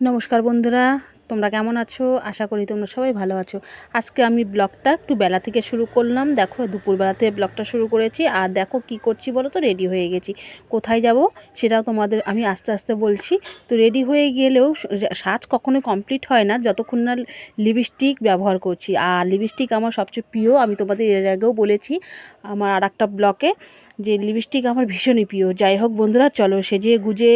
নমস্কার বন্ধুরা, তোমরা কেমন আছো? আশা করি তোমরা সবাই ভালো আছো। আজকে আমি ব্লগটা একটু বেলা থেকে শুরু করলাম। দেখো, দুপুরবেলাতে ব্লগটা শুরু করেছি। আর দেখো, কি করছি বলো তো? রেডি হয়ে গেছি। কোথায় যাব? সেটাও তোমাদের আমি আস্তে আস্তে বলছি। তো রেডি হয়ে গেলেও সাজ কখনোই কমপ্লিট হয় না। যতক্ষণ না লিপস্টিক ব্যবহার করছি। আর লিপস্টিক আমার সবচেয়ে প্রিয়, আমি তোমাদের এর আগেও বলেছি, আমার আর একটা ব্লকে। যে লিপস্টিক আমার ভীষণই প্রিয়। যাই হোক বন্ধুরা, চলো সেজে গুজে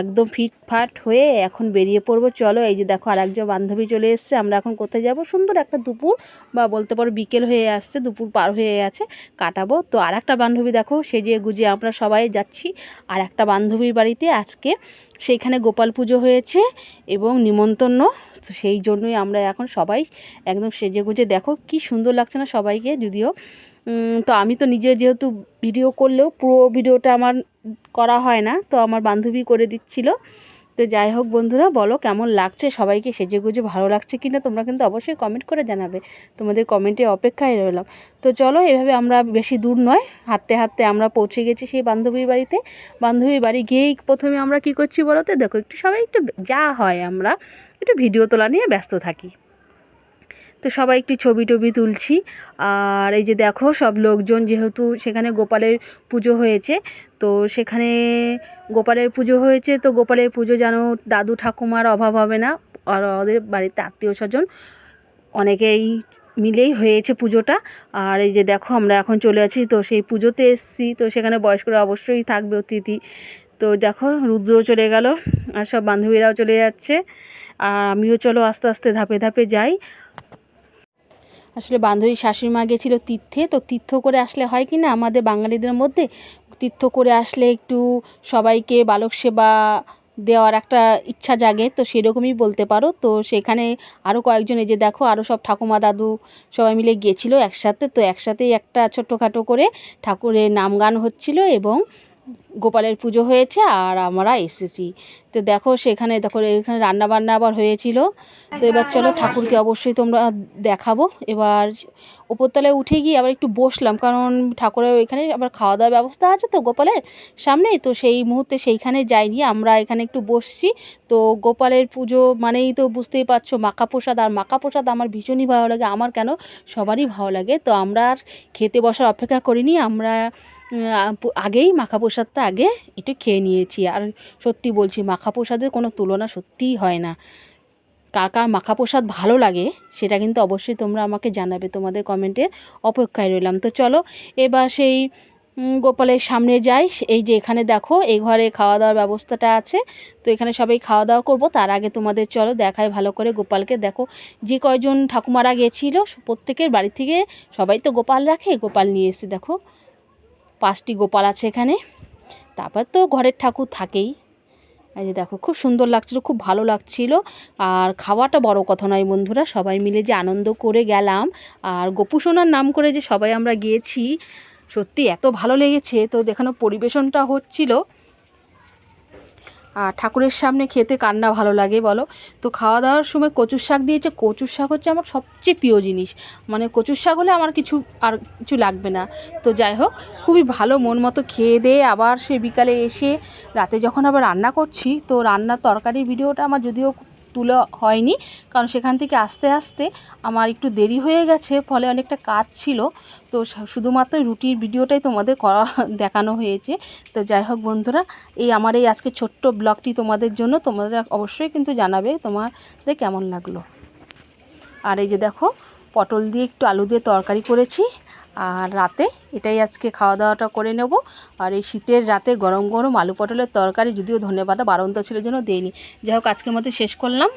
একদম ফিটফাট হয়ে এখন বেরিয়ে পড়ব। চলো, এই যে দেখো আর একজন বান্ধবী চলে এসছে। আমরা এখন কোথায় যাব? সুন্দর একটা দুপুর বা বলতে পারো বিকেল হয়ে আসছে, দুপুর পার হয়ে আছে কাটাবো। তো আর একটা বান্ধবী দেখো, সেজে গুজে আমরা সবাই যাচ্ছি আর একটা বান্ধবীর বাড়িতে আজকে। সেইখানে গোপাল পুজো হয়েছে এবং নিমন্ত্রণ। তো সেই জন্যই আমরা এখন সবাই একদম সেজে গুজে। দেখো কি সুন্দর লাগছে না সবাইকে, যদিও তো আমি তো নিজে যেহেতু ভিডিও করলেও পুরো ভিডিওটা আমার করা হয় না, তো আমার বান্ধবী করে দিচ্ছিল। তো যাই হোক বন্ধুরা, বলো কেমন লাগছে? সবাইকে সেজে গুজে ভালো লাগছে কি না তোমরা কিন্তু অবশ্যই কমেন্ট করে জানাবে। তোমাদের কমেন্টে অপেক্ষায় রইলাম। তো চলো, এভাবে আমরা বেশি দূর নয়, হাঁটতে হাঁটতে আমরা পৌঁছে গেছি সেই বান্ধবীর বাড়িতে। বান্ধবীর বাড়ি গিয়েই প্রথমে আমরা কি করছি বলো তো? দেখো, একটু সবাই একটু, যা হয় আমরা, একটু ভিডিও তোলা নিয়ে ব্যস্ত থাকি। তো সবাই একটু ছবি টবি তুলছি। আর এই যে দেখো, সব লোকজন যেহেতু সেখানে গোপালের পুজো হয়েছে, তো সেখানে গোপালের পুজো হয়েছে, তো গোপালের পুজো যেন দাদু ঠাকুমার অভাব হবে না, আর ওদের বাড়িতে আত্মীয় স্বজন অনেকেই মিলেই হয়েছে পুজোটা। আর এই যে দেখো, আমরা এখন চলে আছি, তো সেই পুজোতে এসছি, তো সেখানে বয়স্করা অবশ্যই থাকবে অতিথি। তো দেখো, রুদ্রও চলে গেল, আর সব বান্ধবীরাও চলে যাচ্ছে। আর আমিও চলো আস্তে আস্তে ধাপে ধাপে যাই। আসলে বান্ধবী শাশুড়ি মা গেছিল তীর্থে, তো তীর্থ করে আসলে হয় কি না, আমাদের বাঙালিদের মধ্যে তীর্থ করে আসলে একটু সবাইকে বালক সেবা দেওয়ার একটা ইচ্ছা জাগে, তো সেরকমই বলতে পারো। তো সেখানে আরও কয়েকজন, এই যে দেখো আরও সব ঠাকুমা দাদু সবাই মিলে গিয়েছিল একসাথে, তো একসাথেই একটা ছোট্টখাটো করে ঠাকুরের নাম গান হচ্ছিল এবং গোপালের পুজো হয়েছে আর আমরা এসেছি। তো দেখো সেখানে দেখো এখানে রান্না বান্না আবার হয়েছিল। তো এবার চলো ঠাকুরকে অবশ্যই তোমরা দেখাবো। এবার ওপরতলায় উঠে গিয়ে আবার একটু বসলাম, কারণ ঠাকুরের ওইখানে আবার খাওয়া দাওয়ার ব্যবস্থা আছে তো গোপালের সামনেই। তো সেই মুহূর্তে সেইখানে যাইনি, আমরা এখানে একটু বসছি। তো গোপালের পুজো মানেই তো বুঝতেই পারছ, মাখা প্রসাদ। আর মাখা প্রসাদ আমার ভীষণই ভালো লাগে, আমার কেন সবারই ভালো লাগে। তো আমরা আর খেতে বসার অপেক্ষা করিনি, আমরা আগেই মাখা প্রসাদটা আগে একটু খেয়ে নিয়েছি। আর সত্যি বলছি, মাখা প্রসাদের কোনো তুলনা সত্যিই হয় না। কার কার মাখা প্রসাদ ভালো লাগে, সেটা কিন্তু অবশ্যই তোমরা আমাকে জানাবে, তোমাদের কমেন্টে অপেক্ষায় রইলাম। তো চলো, এবার সেই গোপালের সামনে যাই। এই যে এখানে দেখো এই ঘরে খাওয়া দাওয়ার ব্যবস্থাটা আছে। তো এখানে সবাই খাওয়া দাওয়া করব, তার আগে তোমাদের চলো দেখায় ভালো করে গোপালকে। দেখো, যে কয়জন ঠাকুমারা গেছিল, প্রত্যেকের বাড়ি থেকে সবাই তো গোপাল রাখে, গোপাল নিয়ে এসে দেখো। পাঁচটি গোপাল আছে এখানে। তারপর তো ঘরের ঠাকুর থাকেই। এই যে দেখো, খুব সুন্দর লাগছিল, খুব ভালো লাগছিল। আর খাওয়াটা বড় কথা নয় বন্ধুরা, সবাই মিলে যে আনন্দ করে গেলাম। আর গোপুসোনার নাম করে যে সবাই আমরা গিয়েছি, সত্যি এত ভালো লেগেছে। তো দেখানো পরিবেশনটা হচ্ছিল আর ঠাকুরের সামনে খেতে কান্না ভালো লাগে, বলো। তো খাওয়া দাওয়ার সময় কচুর শাক দিয়েছে। কচুর শাক হচ্ছে আমার সবচেয়ে প্রিয় জিনিস। মানে কচুর শাক হলে আমার কিছু আর কিছু লাগবে না। তো যাই হোক, খুবই ভালো মন মতো খেয়ে দিয়ে আবার সে বিকালে এসে রাতে যখন আবার রান্না করছি, তো রান্নার তরকারির ভিডিওটা আমার যদিও তুলে হয়নি। কারণ সেখান থেকে আস্তে আস্তে আমার একটু দেরি হয়ে গেছে, ফলে অনেকটা কাজ ছিল। তো শুধুমাত্র রুটির ভিডিওটাই তোমাদের করা, দেখানো হয়েছে। তো যাই হোক বন্ধুরা, এই আমার এই আজকে ছোট্ট ব্লগটি তোমাদের জন্য তোমাদের অবশ্যই কিন্তু জানাবে তোমাদের কেমন লাগল। আর এই যে দেখো, পটল দিয়ে একটু আলু দিয়ে তরকারি করেছি। আর রাতে এটাই আজকে খাওয়া দাওয়াটা করে নেব। আর এই শীতের রাতে গরম গরম আলু পটলের তরকারি, যদিও ধনেপাতা বারন্ত ছিল জন্য দেয়নি যাই হোক, আজকের মতো শেষ করলাম।